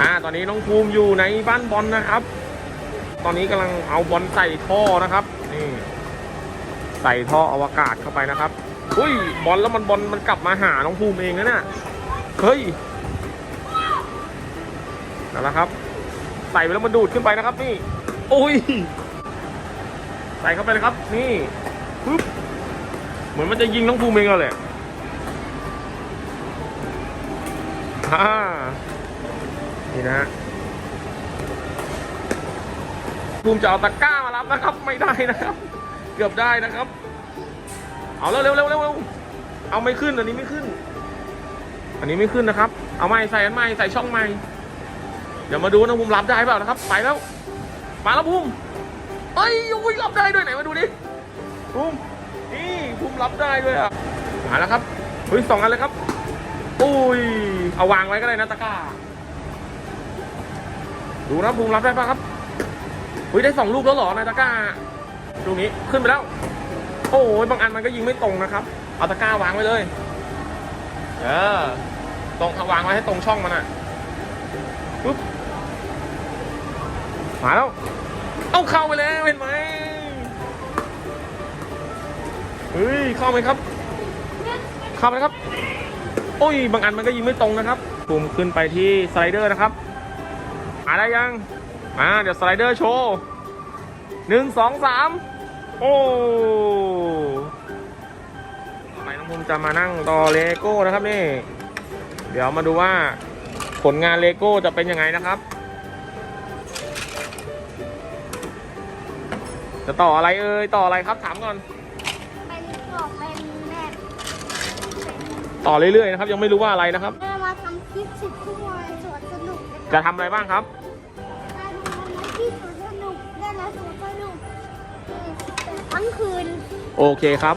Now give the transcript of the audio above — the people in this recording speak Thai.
อ่าตอนนี้น้องภูมิอยู่ในบ้านบอลนะครับ ตอนนี้กำลังเอาบอลใส่ท่อนะครับนี่ใส่ท่ออวกาศเข้าไปนะครับอุ้ยบอลแล้วมันบอลมันกลับมาหาน้องภูมิเองนะเนี่ยเฮ้ยนั่นแหละครับ ใส่ไปแล้วมันดูดขึ้นไปนะครับ นี่อุ้ยใส่เข้าไปเลยครับ นี่ปึ๊บเหมือนมันจะยิงน้องภูมิเองเลยฮ่า นี่นะฮะภูมิจะเอาตะกร้ามารับนะครับ ไม่ได้นะครับ เกือบได้นะครับ เอาเร็วเร็วเร็วเร็วเอาไม่ขึ้นอันนี้ไม่ขึ้น อันนี้ไม่ขึ้นนะครับ เอาใหม่ใส่อันใหม่ใส่ช่องใหม่เดี๋ยวมาดูนะภูมิรับได้เปล่านะครับ ไปแล้ว มาแล้วภูมิเอ้ยอุ้ยรับได้ด้วยไหนมาดูดิภูมินี่ภูมิรับได้ด้วยอะมาแล้วครับเฮ้ยสองอันเลยครับอุ้ยเอาวางไว้ก็ได้นะตะกร้า ดูนะภูมิรับได้ปะครับเฮ้ยได้สองลูกแล้วหรอในตะกร้าลูกนี้ขึ้นไปแล้ว โอ้ยบางอันมันก็ยิงไม่ตรงนะครับเอาตะกร้าวางไว้เลยเออตรงเอาวางไว้ให้ตรงช่องมันอะปุ๊บมาแล้วเอาเข้าไปแล้วเห็นไหมเฮ้ยเข้าไหมครับ เข้าไหมครับ โอ้ยบางอันมันก็ยิงไม่ตรงนะครับปุ่มขึ้นไปที่สไลเดอร์นะครับ มาได้ยัง มาเดี๋ยวสไลเดอร์โชว์หนึ่งสองสามโอ้ต่อไปน้องภูมิจะมานั่งต่อเลโก้นะครับนี่ เดี๋ยวมาดูว่าผลงานเลโก้จะเป็นยังไงนะครับ จะต่ออะไรเอ่ยต่ออะไรครับถามก่อนเป็นกรอบเป็นแบบต่อเรื่อยๆนะครับ ยังไม่รู้ว่าอะไรนะครับเดินมาทำคลิปสิบชั่วโมงในสวนสนุก จะทำอะไรบ้างครับการทำที่สวนสนุกเล่นในสวนสนุกทั้งคืน โอเคครับ